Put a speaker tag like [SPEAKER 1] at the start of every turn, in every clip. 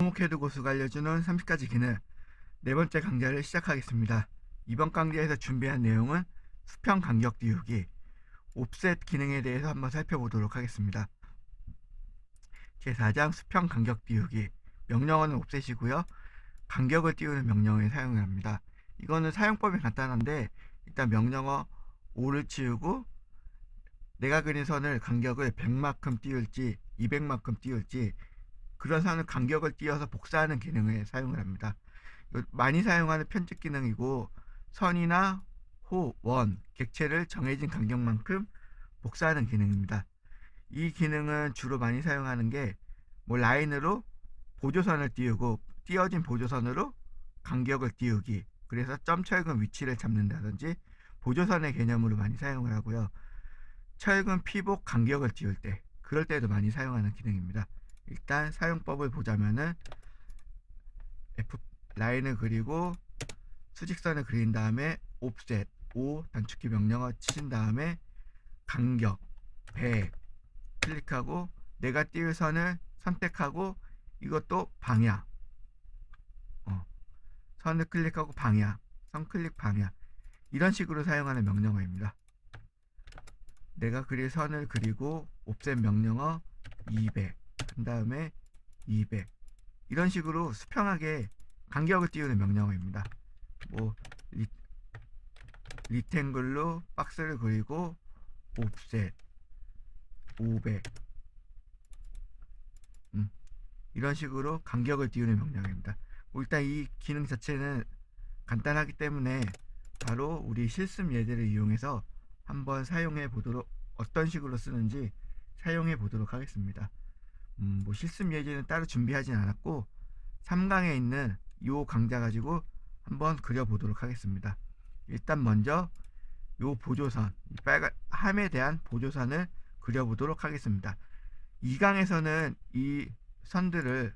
[SPEAKER 1] 토목헤드 고수가 알려주는 30가지 기능 네 번째 강좌를 시작하겠습니다. 이번 강좌에서 준비한 내용은 수평 간격 띄우기, 옵셋 기능에 대해서 한번 살펴보도록 하겠습니다. 제4장 수평 간격 띄우기 명령어는 옵셋이고요. 간격을 띄우는 명령어에 사용을 합니다. 이거는 사용법이 간단한데 일단 명령어 5를 치우고 내가 그린 선을 간격을 100만큼 띄울지 200만큼 띄울지 그런 선을 간격을 띄어서 복사하는 기능에 사용을 합니다. 요- 많이 사용하는 편집 기능이고 선이나 호, 원, 객체를 정해진 간격만큼 복사하는 기능입니다. 이 기능은 주로 많이 사용하는 게 뭐 라인으로 보조선을 띄우고 띄어진 보조선으로 간격을 띄우기 그래서 점 철근 위치를 잡는다든지 보조선의 개념으로 많이 사용을 하고요. 철근 피복 간격을 띄울 때 그럴 때도 많이 사용하는 기능입니다. 일단 사용법을 보자면은 F 라인을 그리고 수직선을 그린 다음에 옵셋 5 단축키 명령어 치신 다음에 간격 100 클릭하고 내가 띄울 선을 선택하고 이것도 방향. 어, 선을 클릭하고 방향 선 클릭 방향. 이런 식으로 사용하는 명령어입니다. 내가 그릴 선을 그리고 옵셋 명령어 200 한 다음에 200 이런 식으로 수평하게 간격을 띄우는 명령어입니다. 뭐 리, 리탱글로 박스를 그리고 옵셋 500 음, 이런 식으로 간격을 띄우는 명령입니다. 뭐 일단 이 기능 자체는 간단하기 때문에 바로 우리 실습 예제를 이용해서 한번 사용해 보도록 어떤 식으로 쓰는지 사용해 보도록 하겠습니다. 음, 뭐 실습 예제는 따로 준비하진 않았고 3강에 있는 요 강좌 가지고 한번 그려 보도록 하겠습니다. 일단 먼저 요 보조선 이 빨간 함에 대한 보조선을 그려 보도록 하겠습니다. 2강에서는 이 선들을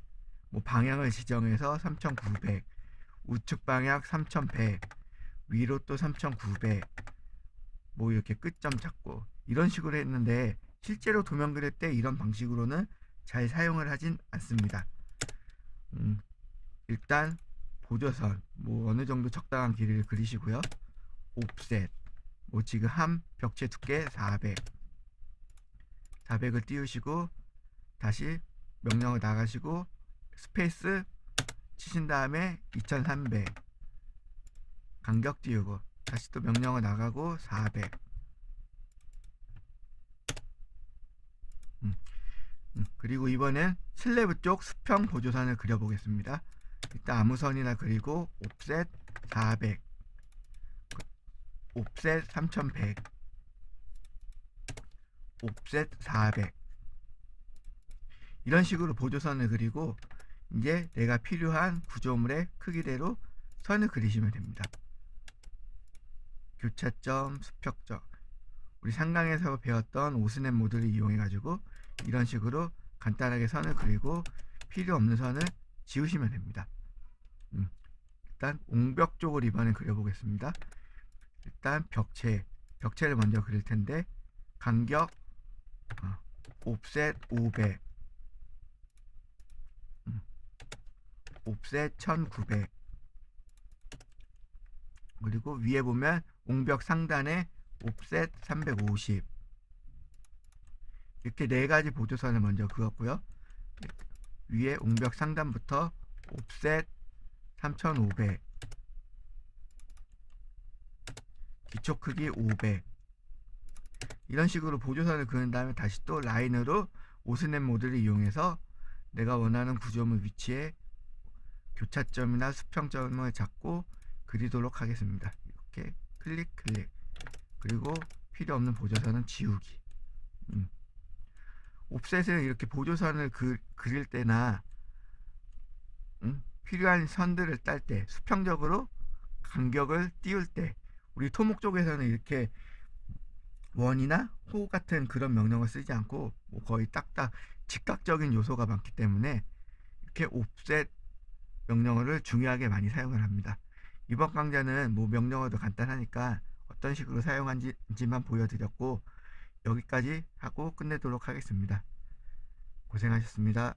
[SPEAKER 1] 뭐 방향을 지정해서 3900 우측 방향 3100 위로 또 3900 뭐 이렇게 끝점 잡고 이런 식으로 했는데 실제로 도면 그릴 때 이런 방식으로는 잘 사용을 하진 않습니다. 음, 일단 보조선 뭐 어느 정도 적당한 길이를 그리시고요. 옵셋 뭐 지금 함 벽체 두께 400 400을 띄우시고 다시 명령을 나가시고 스페이스 치신 다음에 2300 간격 띄우고 다시 또 명령을 나가고 400 음, 음, 그리고 이번엔 슬래브 쪽 수평 보조선을 그려보겠습니다. 일단 아무 선이나 그리고 옵셋 400 옵셋 3100 옵셋 400 이런 식으로 보조선을 그리고 이제 내가 필요한 구조물의 크기대로 선을 그리시면 됩니다. 교차점, 수평점 우리 상강에서 배웠던 오스넷 모듈을 이용해 가지고 이런 식으로 간단하게 선을 그리고 필요 없는 선을 지우시면 됩니다. 음, 일단 옹벽 쪽을 이번에 그려보겠습니다. 일단 벽체, 벽체를 먼저 그릴 텐데 간격 어, 옵셋 500 음, 옵셋 1900 그리고 위에 보면 옹벽 상단에 옵셋 350 이렇게 네 가지 보조선을 먼저 그었고요. 위에 옹벽 상단부터 옵셋 3500 기초 크기 500 이런 식으로 보조선을 그은 다음에 다시 또 라인으로 오스넷 모드를 이용해서 내가 원하는 구조물 위치에 교차점이나 수평점을 잡고 그리도록 하겠습니다. 이렇게 클릭 클릭 그리고 필요 없는 보조선은 지우기 음. 옵셋은 이렇게 보조선을 그, 그릴 때나 음, 필요한 선들을 딸 때 수평적으로 간격을 띄울 때 우리 토목 쪽에서는 이렇게 원이나 호 같은 그런 명령을 쓰지 않고 뭐 거의 딱딱 직각적인 요소가 많기 때문에 이렇게 옵셋 명령어를 중요하게 많이 사용을 합니다. 이번 강좌는 뭐 명령어도 간단하니까 어떤 식으로 사용한지만 보여드렸고 여기까지 하고 끝내도록 하겠습니다. 고생하셨습니다.